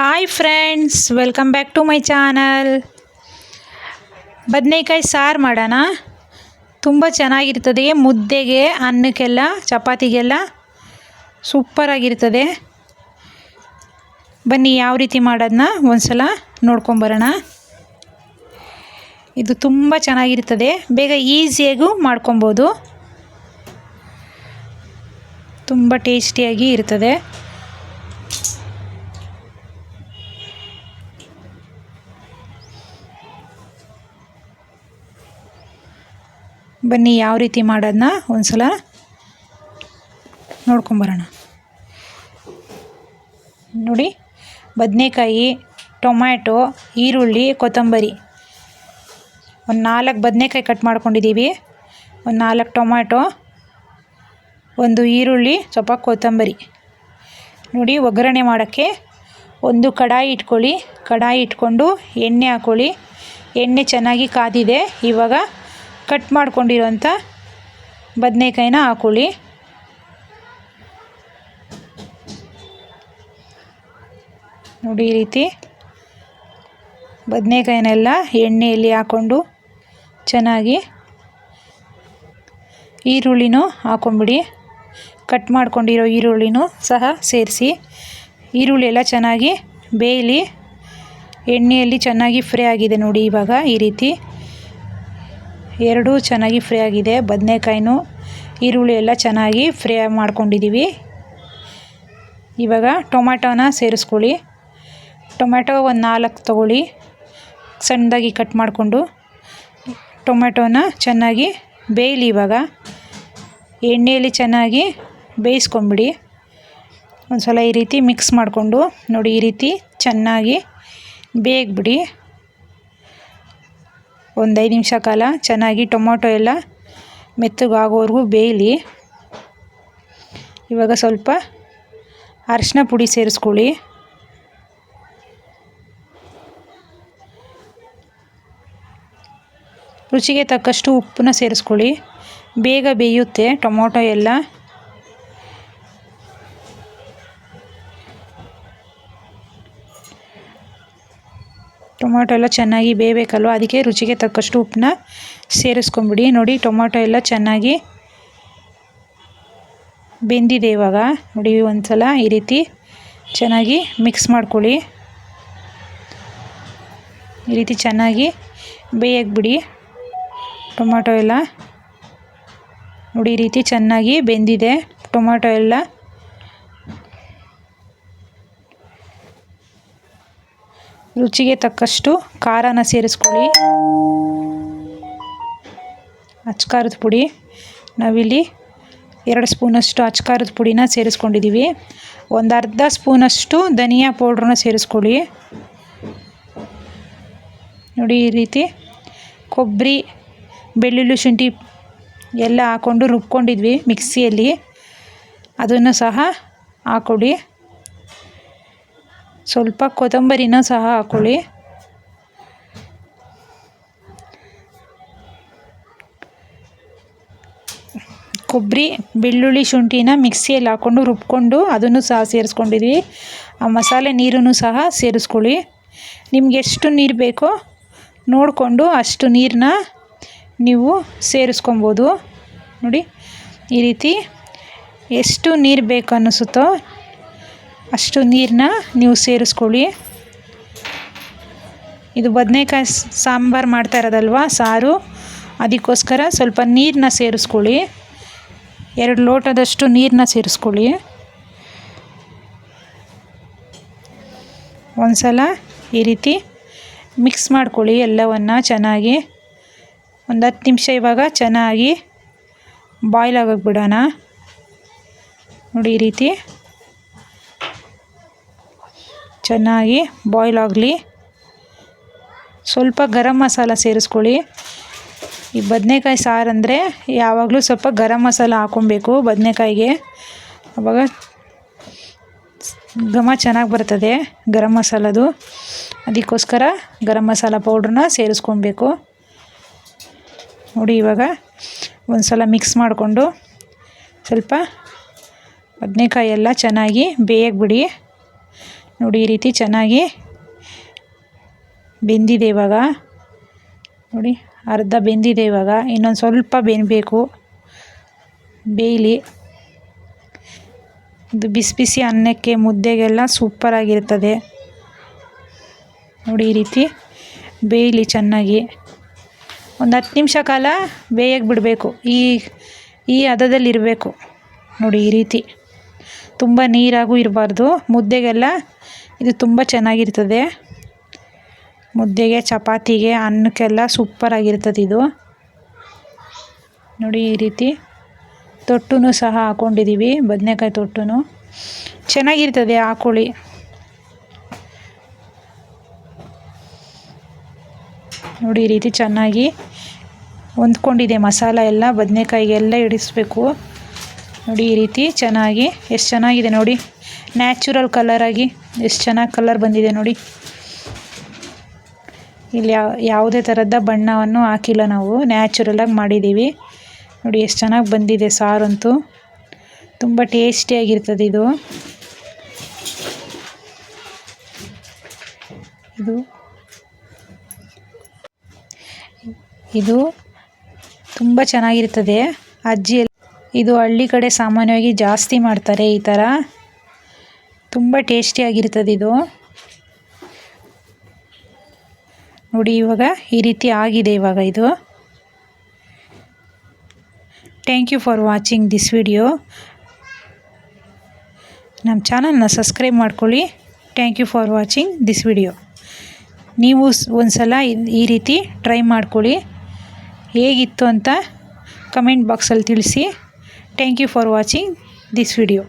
Hi friends welcome back to my channel ಬದನೇಕಾಯಿ ಸಾರು ಮಾಡೋಣ. ತುಂಬ ಚೆನ್ನಾಗಿರ್ತದೆ. ಮುದ್ದೆಗೆ ಅನ್ನಕ್ಕೆಲ್ಲ, ಚಪಾತಿಗೆಲ್ಲ ಸೂಪರಾಗಿರ್ತದೆ ಬನ್ನಿ ಯಾವ ರೀತಿ ಮಾಡೋದನ್ನ ಒಂದ್ಸಲ ನೋಡ್ಕೊಂಬರೋಣ ಇದು ತುಂಬ ಚೆನ್ನಾಗಿರ್ತದೆ. ಬೇಗ ಈಸಿಯಾಗೂ ಮಾಡ್ಕೊಬೋದು. ತುಂಬ ಟೇಸ್ಟಿಯಾಗಿ ಇರ್ತದೆ. ಬನ್ನಿ ಯಾವ ರೀತಿ ಮಾಡೋದನ್ನ ಒಂದ್ಸಲ ನೋಡ್ಕೊಂಬರೋಣ ನೋಡಿ, ಬದನೆಕಾಯಿ, ಟೊಮ್ಯಾಟೊ, ಈರುಳ್ಳಿ, ಕೊತ್ತಂಬರಿ. ಒಂದು ನಾಲ್ಕು ಬದನೆಕಾಯಿ ಕಟ್ ಮಾಡ್ಕೊಂಡಿದ್ದೀವಿ ಒಂದು ನಾಲ್ಕು ಟೊಮ್ಯಾಟೊ, ಒಂದು ಈರುಳ್ಳಿ, ಸ್ವಲ್ಪ ಕೊತ್ತಂಬರಿ. ನೋಡಿ, ಒಗ್ಗರಣೆ ಮಾಡೋಕ್ಕೆ ಒಂದು ಕಡಾಯಿ ಇಟ್ಕೊಳ್ಳಿ. ಕಡಾಯಿ ಇಟ್ಕೊಂಡು ಎಣ್ಣೆ ಹಾಕ್ಕೊಳ್ಳಿ ಎಣ್ಣೆ ಚೆನ್ನಾಗಿ ಕಾದಿದೆ. ಇವಾಗ ಕಟ್ ಮಾಡ್ಕೊಂಡಿರೋಂಥ ಬದನೆಕಾಯಿನ ಹಾಕೊಳ್ಳಿ. ನೋಡಿ ಈ ರೀತಿ ಬದನೆಕಾಯಿನೆಲ್ಲ ಎಣ್ಣೆಯಲ್ಲಿ ಹಾಕ್ಕೊಂಡು ಚೆನ್ನಾಗಿ ಈರುಳ್ಳಿನೂ ಹಾಕೊಂಬಿಡಿ. ಕಟ್ ಮಾಡ್ಕೊಂಡಿರೋ ಈರುಳ್ಳಿನೂ ಸಹ ಸೇರಿಸಿ. ಈರುಳ್ಳಿ ಎಲ್ಲ ಚೆನ್ನಾಗಿ ಬೇಯಲಿ. ಎಣ್ಣೆಯಲ್ಲಿ ಚೆನ್ನಾಗಿ ಫ್ರೈ ಆಗಿದೆ ನೋಡಿ ಇವಾಗ ಈ ರೀತಿ. ಎರಡೂ ಚೆನ್ನಾಗಿ ಫ್ರೈ ಆಗಿದೆ. ಬದನೆಕಾಯಿನೂ, ಈರುಳ್ಳಿ ಎಲ್ಲ ಚೆನ್ನಾಗಿ ಫ್ರೈ ಮಾಡ್ಕೊಂಡಿದ್ದೀವಿ ಇವಾಗ ಟೊಮ್ಯಾಟೋನ ಸೇರಿಸ್ಕೊಳ್ಳಿ. ಟೊಮ್ಯಾಟೊ ಒಂದು ನಾಲ್ಕು ತೊಗೊಳ್ಳಿ. ಸಣ್ಣದಾಗಿ ಕಟ್ ಮಾಡಿಕೊಂಡು. ಟೊಮ್ಯಾಟೋನ ಚೆನ್ನಾಗಿ ಬೇಯಲಿ ಇವಾಗ. ಎಣ್ಣೆಯಲ್ಲಿ ಚೆನ್ನಾಗಿ ಬೇಯಿಸ್ಕೊಂಬಿಡಿ. ಒಂದು ಸಲ ಈ ರೀತಿ ಮಿಕ್ಸ್ ಮಾಡಿಕೊಂಡು ನೋಡಿ ಈ ರೀತಿ ಚೆನ್ನಾಗಿ ಬೇಯಬಿಡಿ ಒಂದು ಐದು ನಿಮಿಷ ಕಾಲ ಚೆನ್ನಾಗಿ ಟೊಮೊಟೊ ಎಲ್ಲ ಮೆತ್ತಗಾಗೋವರೆಗೂ ಬೇಯಲಿ. ಇವಾಗ ಸ್ವಲ್ಪ ಅರಿಶಿನ ಪುಡಿ ಸೇರಿಸ್ಕೊಳ್ಳಿ. ರುಚಿಗೆ ತಕ್ಕಷ್ಟು ಉಪ್ಪನ್ನ ಸೇರಿಸ್ಕೊಳ್ಳಿ. ಬೇಗ ಬೇಯುತ್ತೆ ಟೊಮೊಟೊ ಎಲ್ಲ. ಟೊಮೊಟೊ ಎಲ್ಲ ಚೆನ್ನಾಗಿ ಬೇಯಬೇಕಲ್ವ? ಅದಕ್ಕೆ ರುಚಿಗೆ ತಕ್ಕಷ್ಟು ಉಪ್ಪನ್ನ ಸೇರಿಸ್ಕೊಂಬಿಡಿ. ನೋಡಿ, ಟೊಮೊಟೊ ಎಲ್ಲ ಚೆನ್ನಾಗಿ ಬೆಂದಿದೆ ಇವಾಗ. ನೋಡಿ ಒಂದು ಸಲ ಈ ರೀತಿ ಚೆನ್ನಾಗಿ ಮಿಕ್ಸ್ ಮಾಡ್ಕೊಳ್ಳಿ. ಈ ರೀತಿ ಚೆನ್ನಾಗಿ ಬೇಯಕ್ಕೆ ಬಿಡಿ ಟೊಮೊಟೊ ಎಲ್ಲ ನೋಡಿ, ಈ ರೀತಿ ಚೆನ್ನಾಗಿ ಬೆಂದಿದೆ. ಟೊಮೊಟೊ ಎಲ್ಲ ರುಚಿಗೆ ತಕ್ಕಷ್ಟು ಖಾರನ ಸೇರಿಸ್ಕೊಳ್ಳಿ. ಅಚ್ಕಾರದ ಪುಡಿ. ನಾವಿಲ್ಲಿ ಎರಡು ಸ್ಪೂನಷ್ಟು ಅಚ್ಕಾರದ ಪುಡಿನ ಸೇರಿಸ್ಕೊಂಡಿದ್ದೀವಿ. ಒಂದು ಅರ್ಧ ಸ್ಪೂನಷ್ಟು ಧನಿಯಾ ಪೌಡ್ರನ್ನ ಸೇರಿಸ್ಕೊಳ್ಳಿ. ನೋಡಿ ಈ ರೀತಿ ಕೊಬ್ಬರಿ, ಬೆಳ್ಳುಳ್ಳಿ ಶುಂಠಿ ಎಲ್ಲ ಹಾಕ್ಕೊಂಡು ರುಬ್ಕೊಂಡಿದ್ವಿ ಮಿಕ್ಸಿಯಲ್ಲಿ. ಅದನ್ನು ಸಹ ಹಾಕ್ಕೊಡಿ ಸ್ವಲ್ಪ ಕೊತ್ತಂಬರಿನ ಸಹ ಹಾಕೊಳ್ಳಿ. ಕೊಬ್ಬರಿ, ಬೆಳ್ಳುಳ್ಳಿ ಶುಂಠಿನ ಮಿಕ್ಸಿಯಲ್ಲಿ ಹಾಕ್ಕೊಂಡು ರುಬ್ಕೊಂಡು ಅದನ್ನು ಸಹ ಸೇರಿಸ್ಕೊಂಡಿದ್ವಿ ಆ ಮಸಾಲೆ ನೀರನ್ನು ಸಹ ಸೇರಿಸ್ಕೊಳ್ಳಿ. ನಿಮ್ಗೆ ಎಷ್ಟು ನೀರು ಬೇಕೋ ನೋಡಿಕೊಂಡು ಅಷ್ಟು ನೀರನ್ನ ನೀವು ಸೇರಿಸ್ಕೊಬೋದು. ನೋಡಿ, ಈ ರೀತಿ ಎಷ್ಟು ನೀರು ಬೇಕು ಅನ್ನಿಸುತ್ತೋ ಅಷ್ಟು ನೀರನ್ನ ನೀವು ಸೇರಿಸ್ಕೊಳ್ಳಿ. ಇದು ಬದನೇಕಾಯಿ ಸಾಂಬಾರು ಮಾಡ್ತಾ ಇರೋದಲ್ವ ಸಾರು? ಅದಕ್ಕೋಸ್ಕರ ಸ್ವಲ್ಪ ನೀರನ್ನ ಸೇರಿಸ್ಕೊಳ್ಳಿ. ಎರಡು ಲೋಟದಷ್ಟು ನೀರನ್ನ ಸೇರಿಸ್ಕೊಳ್ಳಿ. ಒಂದು ಸಲ ಈ ರೀತಿ ಮಿಕ್ಸ್ ಮಾಡ್ಕೊಳ್ಳಿ ಎಲ್ಲವನ್ನು ಚೆನ್ನಾಗಿ. ಒಂದು ಹತ್ತು ನಿಮಿಷ ಇವಾಗ ಚೆನ್ನಾಗಿ ಬಾಯ್ಲ್ ಆಗೋಕ್ಕೆ ಬಿಡೋಣ. ನೋಡಿ ಈ ರೀತಿ. ಚೆನ್ನಾಗಿ ಬಾಯ್ಲ್ ಆಗಲಿ. ಸ್ವಲ್ಪ ಗರಂ ಮಸಾಲ ಸೇರಿಸ್ಕೊಳ್ಳಿ. ಈ ಬದನೆಕಾಯಿ ಸಾರು ಅಂದರೆ ಯಾವಾಗಲೂ ಸ್ವಲ್ಪ ಗರಂ ಮಸಾಲ ಹಾಕ್ಕೊಬೇಕು ಬದನೆಕಾಯಿಗೆ. ಆವಾಗ ಘಮ ಚೆನ್ನಾಗಿ ಬರ್ತದೆ ಗರಂ ಮಸಾಲದು. ಅದಕ್ಕೋಸ್ಕರ ಗರಂ ಮಸಾಲ ಪೌಡ್ರನ್ನ ಸೇರಿಸ್ಕೊಬೇಕು. ನೋಡಿ ಇವಾಗ ಒಂದು ಸಲ ಮಿಕ್ಸ್ ಮಾಡಿಕೊಂಡು ಸ್ವಲ್ಪ ಬದನೆಕಾಯಿ ಎಲ್ಲ ಚೆನ್ನಾಗಿ ಬೇಯಕ್ಕೆ ಬಿಡಿ ನೋಡಿ ಈ ರೀತಿ ಚೆನ್ನಾಗಿ ಬೆಂದಿದೆ ಇವಾಗ. ನೋಡಿ ಅರ್ಧ ಬೆಂದಿದೆ ಇವಾಗ. ಇನ್ನೊಂದು ಸ್ವಲ್ಪ ಬೆಂದಬೇಕು. ಬೇಯಲಿ. ಇದು ಬಿಸಿ ಬಿಸಿ ಅನ್ನಕ್ಕೆ ಮುದ್ದೆಗೆಲ್ಲ ಸೂಪರಾಗಿರ್ತದೆ ನೋಡಿ ಈ ರೀತಿ ಬೇಯಲಿ ಚೆನ್ನಾಗಿ. ಒಂದು ಹತ್ತು ನಿಮಿಷ ಕಾಲ ಬೇಯಕ್ಕೆ ಬಿಡಬೇಕು. ಈ ಈ ಹದದಲ್ಲಿರಬೇಕು. ನೋಡಿ ಈ ರೀತಿ. ತುಂಬ ನೀರಾಗೂ ಇರಬಾರ್ದು. ಮುದ್ದೆಗೆಲ್ಲ ಇದು ತುಂಬ ಚೆನ್ನಾಗಿರ್ತದೆ. ಮುದ್ದೆಗೆ, ಚಪಾತಿಗೆ, ಅನ್ನಕ್ಕೆಲ್ಲ ಸೂಪರಾಗಿರ್ತದೆ ಇದು. ನೋಡಿ ಈ ರೀತಿ. ತೊಟ್ಟೂ ಸಹ ಹಾಕ್ಕೊಂಡಿದ್ದೀವಿ ಬದನೆಕಾಯಿ ತೊಟ್ಟು ಚೆನ್ನಾಗಿರ್ತದೆ ಹಾಕೊಳ್ಳಿ ನೋಡಿ ಈ ರೀತಿ ಚೆನ್ನಾಗಿ ಹೊಂದ್ಕೊಂಡಿದೆ ಮಸಾಲ ಎಲ್ಲ, ಬದನೆಕಾಯಿಗೆಲ್ಲ ಇಡಿಸ್ಬೇಕು. ನೋಡಿ ಈ ರೀತಿ ಚೆನ್ನಾಗಿ, ಎಷ್ಟು ಚೆನ್ನಾಗಿದೆ ನೋಡಿ. ನ್ಯಾಚುರಲ್ ಕಲರಾಗಿ ಎಷ್ಟು ಚೆನ್ನಾಗಿ ಕಲರ್ ಬಂದಿದೆ ನೋಡಿ. ಇಲ್ಲಿ ಯಾವ ಯಾವುದೇ ಥರದ ಬಣ್ಣವನ್ನು ಹಾಕಿಲ್ಲ ನಾವು. ನ್ಯಾಚುರಲಾಗಿ ಮಾಡಿದ್ದೀವಿ ನೋಡಿ ಎಷ್ಟು ಚೆನ್ನಾಗಿ ಬಂದಿದೆ ಸಾರಂತೂ. ತುಂಬ ಟೇಸ್ಟಿಯಾಗಿರ್ತದೆ ಇದು. ಇದು. ಇದು ತುಂಬ ಚೆನ್ನಾಗಿರ್ತದೆ. ಅಜ್ಜಿ ಇದು ಹಳ್ಳಿ ಕಡೆ ಸಾಮಾನ್ಯವಾಗಿ ಜಾಸ್ತಿ ಮಾಡ್ತಾರೆ ಈ ಥರ ತುಂಬ ಟೇಸ್ಟಿಯಾಗಿರ್ತದೆ ಇದು. ನೋಡಿ, ಇವಾಗ ಈ ರೀತಿ ಆಗಿದೆ ಇವಾಗ ಇದು. Thank you for watching this video ನಮ್ಮ ಚಾನಲ್ನ ಸಬ್ಸ್ಕ್ರೈಬ್ ಮಾಡ್ಕೊಳ್ಳಿ. Thank you for watching this video ನೀವು ಒಂದು ಸಲ ಈ ರೀತಿ ಟ್ರೈ ಮಾಡ್ಕೊಳ್ಳಿ. ಹೇಗಿತ್ತು ಅಂತ ಕಮೆಂಟ್ ಬಾಕ್ಸಲ್ಲಿ ತಿಳಿಸಿ. Thank you for watching this video